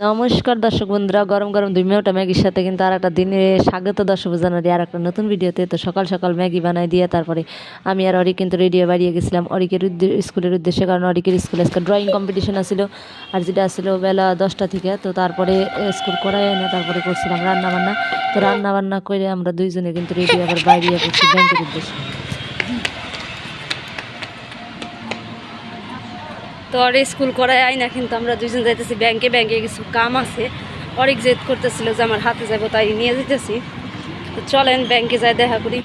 নমস্কার দর্শক বন্ধুরা, গরম গরম দুই মিনিট ম্যাগির সাথে কিন্তু আর একটা দিনে স্বাগত দর্শক জানারি আর একটা নতুন ভিডিওতে। তো সকাল সকাল ম্যাগি বানাই দিয়ে তারপরে আমি আর অরিক কিন্তু রেডিও বাড়িয়ে গেছিলাম। অরিকের স্কুলের উদ্দেশ্যে, কারণ অরিকের স্কুলে আজকে ড্রয়িং কম্পিটিশন আছিল আর যেটা আসছিল বেলা দশটা থেকে। তো তারপরে স্কুল করাই না, তারপরে করছিলাম রান্নাবান্না। তো রান্না বান্না করে আমরা দুইজনে কিন্তু রেডিও আবার বাইরে করছি ব্যাংকের উদ্দেশ্যে। তো আর স্কুল করায় আই না, কিন্তু আমরা দুজন যাইতেছি ব্যাংকে ব্যাংকে কিছু কাম আছে। অনেক জেদ করতেছিল যে আমার হাতে যাব, তাই নিয়ে যেতেছি তো চলেন, ব্যাংকে যাই, দেখা করি।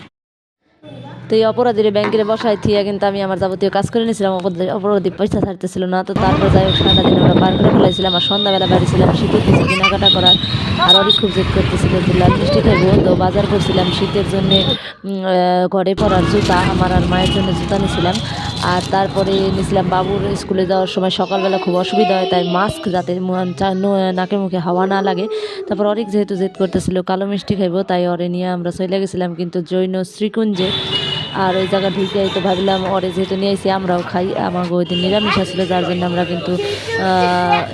তো এই অপরাধীর ব্যাংকের বসায় থিয়া কিন্তু আমি আমার যাবতীয় কাজ করে নিয়েছিলাম, অপরাধী- পয়সা ছাড়তেছিল না। তো তারপর যাই হোক, সারাটা দিন আমরা পার করে ফেলাইছিলাম আর সন্ধ্যাবেলা বাড়িছিলাম শীতের কিছু কেনাকাটা করার আর অনেক খুব জেদ করতেছিল মিষ্টি খাইবো, তো বাজার করছিলাম, শীতের জন্য ঘরে পরার জুতা, আমার আর মায়ের জন্য জুতা নিয়েছিলাম আর তারপরে নিয়েছিলাম বাবুর স্কুলে যাওয়ার সময় সকালবেলা খুব অসুবিধা হয়, তাই মাস্ক যাতে নাকে মুখে হাওয়া না লাগে। তারপর অনেক যেহেতু জেদ করতেছিল, কালো মিষ্টি খাইবো, তাই অরে নিয়ে আমরা চলে গেছিলাম কিন্তু জৈন শ্রীকুঞ্জে। আর ওই জায়গা ঢুকে তো ভাবলাম ওরে যেহেতু নিয়ে এসে আমরাও খাই। আমার ওই দিন নিরামিষ আসলে, যার জন্য আমরা কিন্তু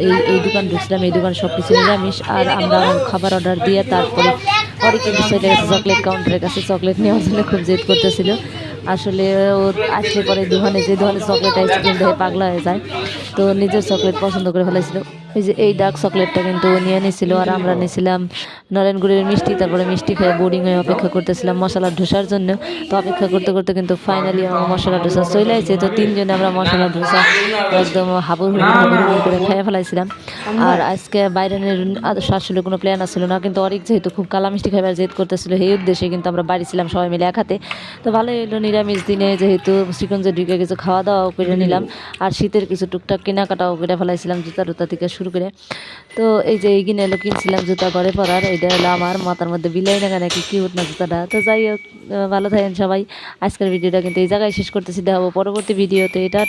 এই এই দোকান ঢুকছিলাম, এই দোকান সব কিছু নিরামিষ। আর আমরা খাবার অর্ডার দিয়ে তারপরে পরে কিন্তু চলে গেছে চকলেট কাউন্টারের কাছে। চকলেট নেওয়ার জন্য খুব জেদ করতেছিল। আসলে ও আসলে পরে দোকানে যে দোকানে চকলেট আইসক্রিম দেখে পাগলা হয়ে যায়। তো নিজের চকলেট পছন্দ করে ফেলেছিল এই যে এই ডার্ক চকলেটটা কিন্তু নিয়ে নিয়েছিল আর আমরা নিয়েছিলাম নরেনগুড়ির মিষ্টি, তারপরে মিষ্টি খেয়ে বোর্ডিং হয়ে অপেক্ষা করতেছিলাম মশলা ধোসার জন্য। তো অপেক্ষা করতে করতে কিন্তু ফাইনালি আমার মশলা ধোসা চলে আসছে তো তিনজনে আমরা মশলা ধোসা একদম হাবুর হুবুর করে খেয়ে ফেলাইছিলাম। আর আজকে বাইরের আসলে কোনো প্ল্যান আসছিল না। কিন্তু অনেক যেহেতু খুব কালা মিষ্টি খাইবার জেদ করতেছিল, সেই উদ্দেশ্যে কিন্তু আমরা বাড়ি ছিলাম সবাই মিলে এক হাতে। তো ভালোই এলো নিরামিষ দিনে যেহেতু শ্রীগঞ্জে ঢুকে কিছু খাওয়া দাওয়াও করে নিলাম। আর শীতের কিছু টুকটাক কেনাকাটাও করে ফেলাইছিলাম জুতা টুতা থেকে করে। তো এই যে এইখানে এলো কিনছিলাম জুতা ঘরে পরার এটা হলো আমার মাথার মধ্যে বিলাই না কেন নাকি কিউট না জুতাটা। তো যাই হোক ভালো থাকেন সবাই। আজকের ভিডিওটা কিন্তু এই জায়গায় শেষ করতেছি, দেখাবো পরবর্তী ভিডিওতে। এটা